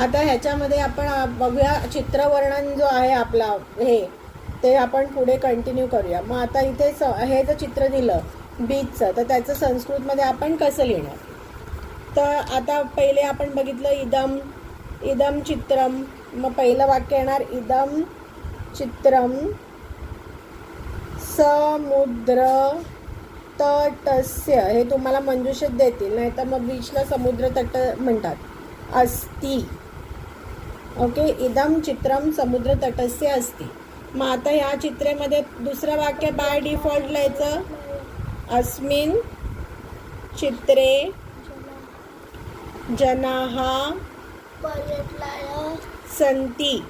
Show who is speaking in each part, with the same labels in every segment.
Speaker 1: आता ह्याच्यामध्ये आपण बघूया चित्रवर्णन जो आहे आपला हे ते आपण पुढे कंटिन्यू करूया. मग आता इथे स हे जर चित्र दिलं बीचचं तर त्याचं संस्कृतमध्ये आपण कसं लिहिणार? तर आता पहिले आपण बघितलं इदम इदम चित्रम. मग पहिलं वाक्य येणार इदम चित्रम समुद्र तटस्य. हे तुम्हाला मंजुषेत देतील नाही तर मग बीचला समुद्र तट म्हणतात. अस्ति. ओके इदम चित्रम समुद्र तटस्य अस्ति. मग आता ह्या चित्रेमध्ये दुसरं वाक्य बाय डिफॉल्ट लिहायचं. अस्मिन चित्रे जनाः संती.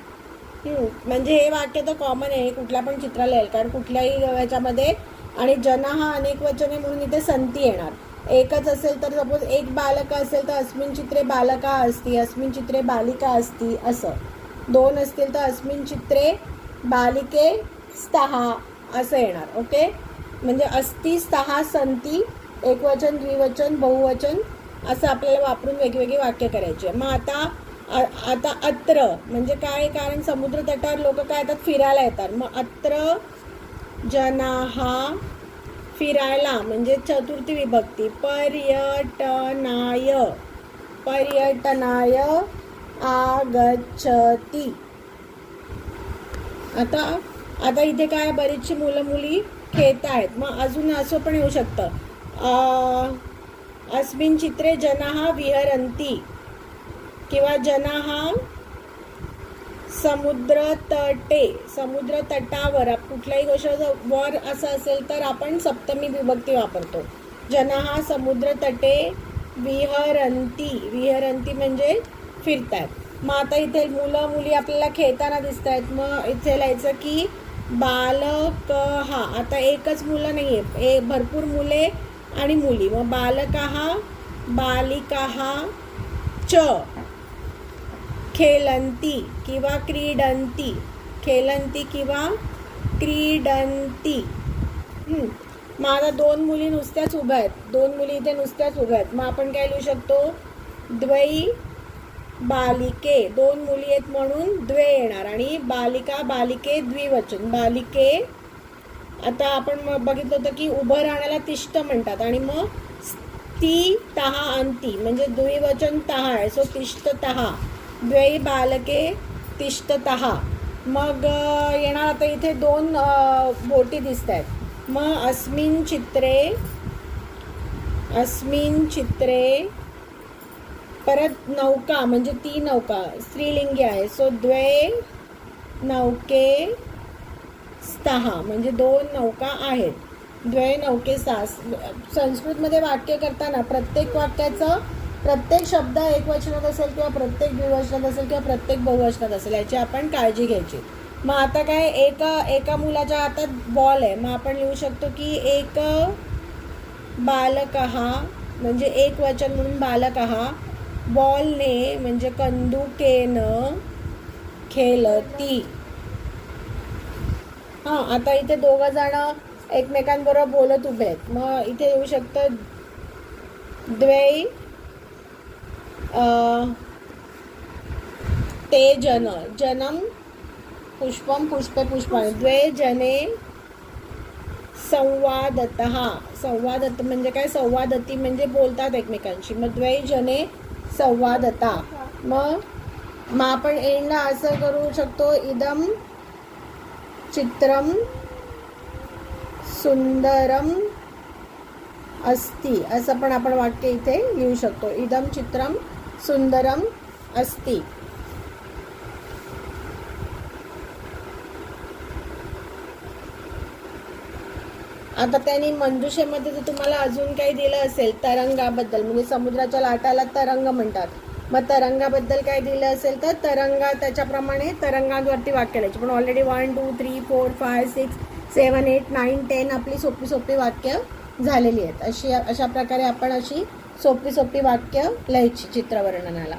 Speaker 1: म्हणजे हे वाक्य तर कॉमन आहे कुठल्या पण चित्राला येईल कारण कुठल्याही याच्यामध्ये आणि जना हा अनेक वचने म्हणून इथे संती येणार. एकच असेल तर सपोज एक बालक असेल तर अस्मिन चित्रे बालका असती अस्मिन चित्रे बालिका असती असं. दोन असतील तर अस्मिन चित्रे बालिके स्तहा असं येणार ओके? म्हणजे अस्ति स्तहा संती एकवचन द्विवचन बहुवचन असं आपल्याला वापरून वेगवेगळी वाक्य करायची आहे. मग आता आ- आता अत्र म्हणजे काय? कारण समुद्र तटावर लोक काय येतात? फिरायला येतात. मग अत्र जनाहा फिरायला म्हणजे चतुर्थी विभक्ती पर्यटनाय पर्यटनाय आगच्छती. आता आता इथे काय बरीचशी मुलं मुली खेळत आहेत मग अजून असं पण येऊ शकतं. अस्मिन चित्रे जनाः विहरंती किंवा जनाः समुद्र तटे समुद्र तटावर आप- कुठल्याही गोष्ट वर असं असेल तर आपण सप्तमी विभक्ती वापरतो. जनाः समुद्र तटे विहरंती. विहरंती म्हणजे फिरतात मग आता इथे मुलं मुली आपल्याला खेळताना दिसत आहेत मग इथे लिहायचं की बालक. हा आता एकच मुलं नाही आहे ए भरपूर मुले आणि मुली. मग बालका बालिका च. खेलंती किंवा क्रीडंती. खेलंती किंवा क्रीडंती. माझा दोन मुली नुसत्याच उभ्या आहेत. दोन मुली इथे नुसत्याच उभ्या आहेत. मग आपण काय लिहू शकतो? द्वयी बालिके. दोन मुली आहेत म्हणून द्वे येणार. आणि बालिका बालिके द्विवचन. बालिके आता आपण मग बघितलं होतं की उभं राहण्याला तिष्ठ म्हणतात. आणि मग ती तहा अंती. म्हणजे द्विवचन तहा आहे. सो तिष्ठ तहा. द्वै बालके तिष्ठतः. मग येणार आता इथे दोन बोटी दिसत आहेत मग अस्मिन चित्रे अस्मिन चित्रे परत नौका म्हणजे ती नौका स्त्रीलिंगी आहे. सो द्वे नौके स्तहा म्हणजे दोन नौका आहेत. द्वय नौके सास संस्कृतमध्ये वाक्य करताना प्रत्येक वाक्याचं प्रत्येक शब्द एकवचनात असेल किंवा प्रत्येक द्विवचनात असेल किंवा प्रत्येक बहुवचनात असेल याची आपण काळजी घ्यायची. मग आता काय एका एका मुलाच्या हातात बॉल आहे. मग आपण लिहू शकतो की एक बालक हा म्हणजे एक वचन म्हणून बालक बॉलने म्हणजे कंदुकेनं खेळती. हां आता इथे दोघं जण एकमेकांबरोबर बोलत उभे आहेत. मग इथे येऊ शकतं द्वै ते जन जनम पुष्पम पुष्पे पुष्पाणि. द्वे जने संवादत. संवादत म्हणजे काय? संवादती म्हणजे बोलतात एकमेकांशी. मग द्वे जने संवादता. मग मग आपण एंडला असं करू शकतो. इदम चित्रम सुंदरम अस्ति. असं पण आपण वाक्य इथे लिहू शकतो. इदम चित्रम सुंदरम अस्ति। आता त्यांनी मंजुषेमध्ये जर तुम्हाला अजून काही दिलं असेल तरंगाबद्दल म्हणजे समुद्राच्या लाटाला तरंग म्हणतात. मग तरंगाबद्दल काय दिलं असेल तर तरंगा त्याच्याप्रमाणे तरंगांवरती वाक्य लिहायची. पण already one two three four five six seven eight nine ten आपली सोपी सोपी वाक्य झालेली आहेत. अशी अशा प्रकारे आपण अशी सोपी सोपी वाक्य लिहायची चित्रवर्णनाला.